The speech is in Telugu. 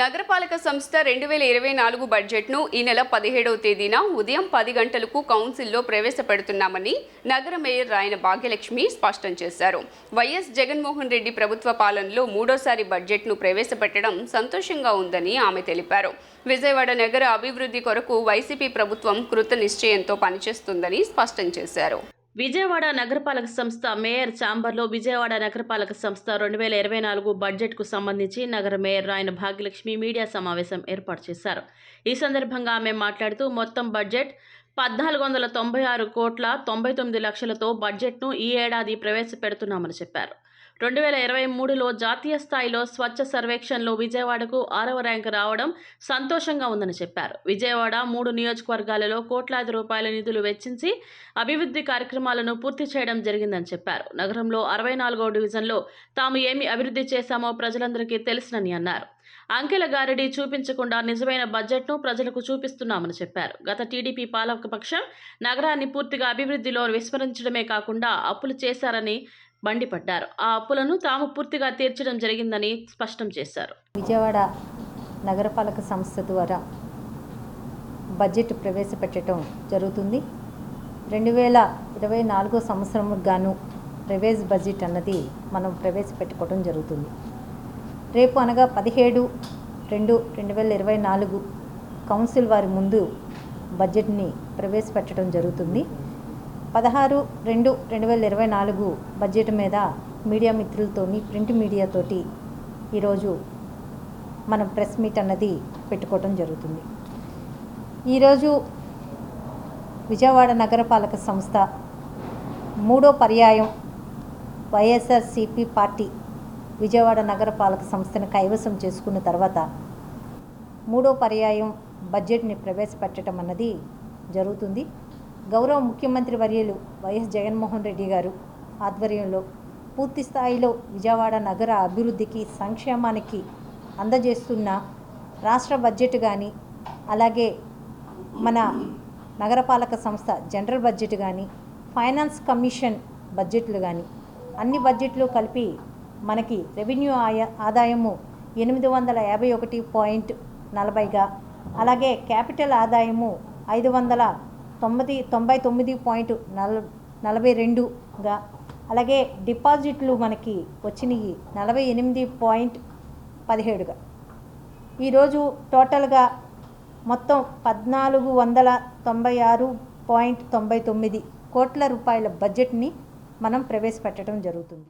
నగరపాలక సంస్థ రెండు వేల ఇరవై నాలుగు బడ్జెట్ను ఈ నెల పదిహేడవ తేదీన ఉదయం పది గంటలకు కౌన్సిల్లో ప్రవేశపెడుతున్నామని నగర మేయర్ రాయన భాగ్యలక్ష్మి స్పష్టం చేశారు. వైఎస్ జగన్మోహన్ రెడ్డి ప్రభుత్వ పాలనలో మూడోసారి బడ్జెట్ను ప్రవేశపెట్టడం సంతోషంగా ఉందని ఆమె తెలిపారు. విజయవాడ నగర అభివృద్ధి కొరకు వైసీపీ ప్రభుత్వం కృత నిశ్చయంతో పనిచేస్తుందని స్పష్టం చేశారు. విజయవాడ నగరపాలక సంస్థ మేయర్ ఛాంబర్లో విజయవాడ నగరపాలక సంస్థ రెండు వేల ఇరవై నాలుగు బడ్జెట్కు సంబంధించి నగర మేయర్ రాయన భాగ్యలక్ష్మి మీడియా సమావేశం ఏర్పాటు చేశారు. ఈ సందర్భంగా ఆమె మాట్లాడుతూ మొత్తం బడ్జెట్ పద్నాలుగు వందల తొంభై ఆరు కోట్ల తొంభై తొమ్మిది లక్షలతో బడ్జెట్ను ఈ ఏడాది ప్రవేశపెడుతున్నామని చెప్పారు. రెండు వేల ఇరవై మూడులో జాతీయ స్థాయిలో స్వచ్ఛ సర్వేక్షణలో విజయవాడకు ఆరవ ర్యాంకు రావడం సంతోషంగా ఉందని చెప్పారు. విజయవాడ మూడు నియోజకవర్గాలలో కోట్లాది రూపాయల నిధులు వెచ్చించి అభివృద్ధి కార్యక్రమాలను పూర్తి చేయడం జరిగిందని చెప్పారు. నగరంలో అరవై నాలుగో డివిజన్లో తాము ఏమి అభివృద్ధి చేశామో ప్రజలందరికీ తెలుసునని అన్నారు. అంకెల గారిడి చూపించకుండా నిజమైన బడ్జెట్ను ప్రజలకు చూపిస్తున్నామని చెప్పారు. గత టీడీపీ పాలకపక్షం నగరాన్ని పూర్తిగా అభివృద్ధిలో విస్మరించడమే కాకుండా అప్పులు చేశారని మండిపడ్డారు ఆ అప్పులను తాము పూర్తిగా తీర్చడం జరిగిందని స్పష్టం చేశారు. విజయవాడ నగరపాలక సంస్థ ద్వారా బడ్జెట్ ప్రవేశపెట్టడం జరుగుతుంది. రెండు వేల ఇరవై నాలుగో సంవత్సరం గాను రివైజ్ బడ్జెట్ అన్నది మనం ప్రవేశపెట్టుకోవడం జరుగుతుంది. రేపు అనగా పదిహేడు రెండు రెండు వేల ఇరవై నాలుగు కౌన్సిల్ వారి ముందు బడ్జెట్ని ప్రవేశపెట్టడం జరుగుతుంది. పదహారు రెండు రెండు వేల ఇరవై నాలుగు బడ్జెట్ మీద మీడియా మిత్రులతోని ప్రింట్ మీడియాతోటి ఈరోజు మనం ప్రెస్ మీట్ అన్నది పెట్టుకోవడం జరుగుతుంది. ఈరోజు విజయవాడ నగరపాలక సంస్థ మూడో పర్యాయం వైఎస్ఆర్సిపి పార్టీ విజయవాడ నగరపాలక సంస్థను కైవసం చేసుకున్న తర్వాత మూడో పర్యాయం బడ్జెట్ని ప్రవేశపెట్టడం అన్నది జరుగుతుంది. గౌరవ ముఖ్యమంత్రి వర్యులు వైఎస్ జగన్మోహన్ రెడ్డి గారు ఆధ్వర్యంలో పూర్తి స్థాయిలో విజయవాడ నగర అభివృద్ధికి సంక్షేమానికి అందజేస్తున్న రాష్ట్ర బడ్జెట్ కానీ అలాగే మన నగరపాలక సంస్థ జనరల్ బడ్జెట్ కానీ ఫైనాన్స్ కమిషన్ బడ్జెట్లు కానీ అన్ని బడ్జెట్లు కలిపి మనకి రెవెన్యూ ఆయా ఆదాయము ఎనిమిది వందల యాభై ఒకటి పాయింట్ నలభైగా అలాగే క్యాపిటల్ ఆదాయము ఐదు వందల తొమ్మిది తొంభై తొమ్మిది పాయింట్ నల నలభై రెండుగా అలాగే డిపాజిట్లు మనకి వచ్చినాయి నలభై ఎనిమిది పాయింట్ పదిహేడుగా ఈరోజు టోటల్గా మొత్తం పద్నాలుగు వందల తొంభై ఆరు పాయింట్ తొంభై తొమ్మిది కోట్ల రూపాయల బడ్జెట్ని మనం ప్రవేశపెట్టడం జరుగుతుంది.